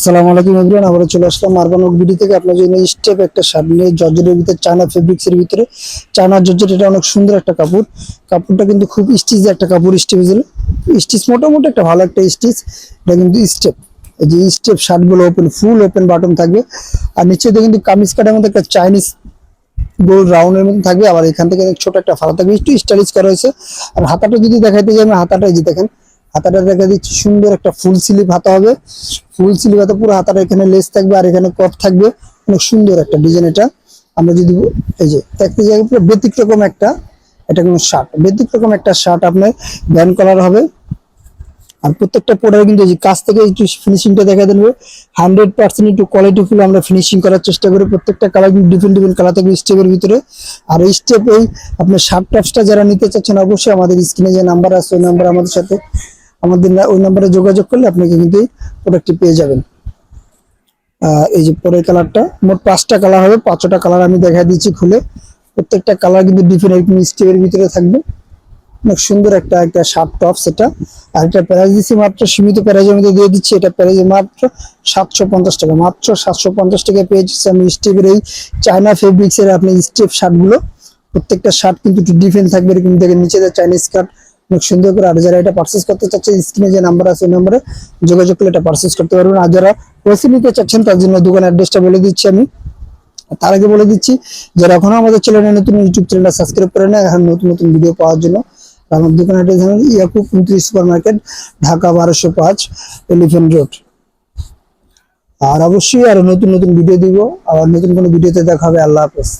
আসসালামু আলাইকুম এভরিওয়ান আবার চলে আসলাম আরবান বিডি থেকে। আপনার জন্য স্টেপ একটা শার্ট নিয়ে জর্জেটের ভিতরে চায়না ফেব্রিক্স এর ভিতরে। চায়না জর্জেট এটা অনেক সুন্দর একটা কাপড়। কাপড়টা কিন্তু খুব স্টিচ একটা কাপড় স্টেপেজের স্টিচ মোটামুটি একটা ভালো একটা স্টিচ এটা কিন্তু স্টেপ এই যে স্টেপ শার্টগুলো ওপেন ফুল ওপেন বাটন থাকবে। আর নিচে কিন্তু কামিজ কাটার মধ্যে একটা চাইনিজ গোল রাউন্ডের মধ্যে থাকবে। আবার এখান থেকে ছোট একটা ফাড়া থাকবে। একটু স্টাইলিশ করা হয়েছে। আর হাতাটা যদি দেখাইতে যাই আমি হাতাটা যে দেখেন হাতাটা দেখা দিচ্ছি, সুন্দর একটা ফুল স্লিভ হাতা হবে। ফুল স্লিভ হাতা, পুরো হাতাটা এখানে লেস থাকবে আর এখানে কপ থাকবে। অনেক সুন্দর একটা ডিজাইন এটা। আমরা যদি এই যে দেখতে যাই, পুরো ব্যতিক্রম একটা, এটা কোনো শার্ট ব্যতিক্রম একটা শার্ট আপনার ব্যান কালার হবে। আর প্রত্যেকটা প্রোডাক্ট কিন্তু এই কাছ থেকে একটু ফিনিশিংটা দেখা দেবে হান্ড্রেড পার্সেন্ট একটু কোয়ালিটি ফুল আমরা ফিনিশিং করার চেষ্টা করি। প্রত্যেকটা কালার কিন্তু ডিফারেন্ট ডিফারেন্ট কালার থাকবে স্টেপের ভিতরে। আর এই স্টেপ এই আপনার শার্ট টপসটা যারা নিতে চাচ্ছেন, অবশ্যই আমাদের স্ক্রিনে যে নাম্বার আছে, ওই নাম্বার আমাদের সাথে আমাদের ওই নাম্বারে যোগাযোগ করলে আপনি কিন্তু প্রোডাক্টটি পেয়ে যাবেন। এই যে পরের কালারটা মোট পাঁচটা কালার হবে। পাঁচটা কালার আমি দেখা দিচ্ছি খুলে। প্রত্যেকটা কালার কিন্তু ডিফারেন্ট স্টেপের ভিতরে থাকবে। অনেক সুন্দর একটা একটা শার্ট টপ সেটা। আর এটা প্রাইস দিচ্ছি মাত্র, সীমিত প্রাইজের মধ্যে দিয়ে দিচ্ছি। এটা প্রাইস মাত্র সাতশো পঞ্চাশ টাকা। মাত্র সাতশো পঞ্চাশ টাকা পেয়ে যাচ্ছে আমি স্টেপের এই চায়না ফেব্রিক্সের আপনি স্টেপ শার্টগুলো প্রত্যেকটা শার্ট কিন্তু একটু ডিফারেন্ট থাকবে, এরকম দেখেন নিচে চাইনিজ কাট অনেক সুন্দর করে আর যারা এটা পার্চেস করতে চাচ্ছে স্ক্রিনে যে নাম্বার আছে, ওই নাম্বারে যোগাযোগ করলে এটা পার্চেস করতে পারবেন। আর যারা রসি নিতে চাচ্ছেন, তার জন্য দোকান অ্যাড্রেসটা বলে দিচ্ছি আমি। তার আগে বলে দিচ্ছি, যারা এখনও আমাদের চ্যানেলে নতুন ইউটিউব চ্যানেলটা সাবস্ক্রাইব করে নেয় এখন নতুন নতুন ভিডিও পাওয়ার জন্য আমার দোকান অ্যাড্রেস ইয়াকুব উনত্রিশ সুপার মার্কেট ঢাকা বারোশো পাঁচ এলিফেন্ট রোড আর অবশ্যই আরও নতুন নতুন ভিডিও দিব। আর নতুন কোনো ভিডিওতে দেখা হবে। আল্লাহ হাফেজ।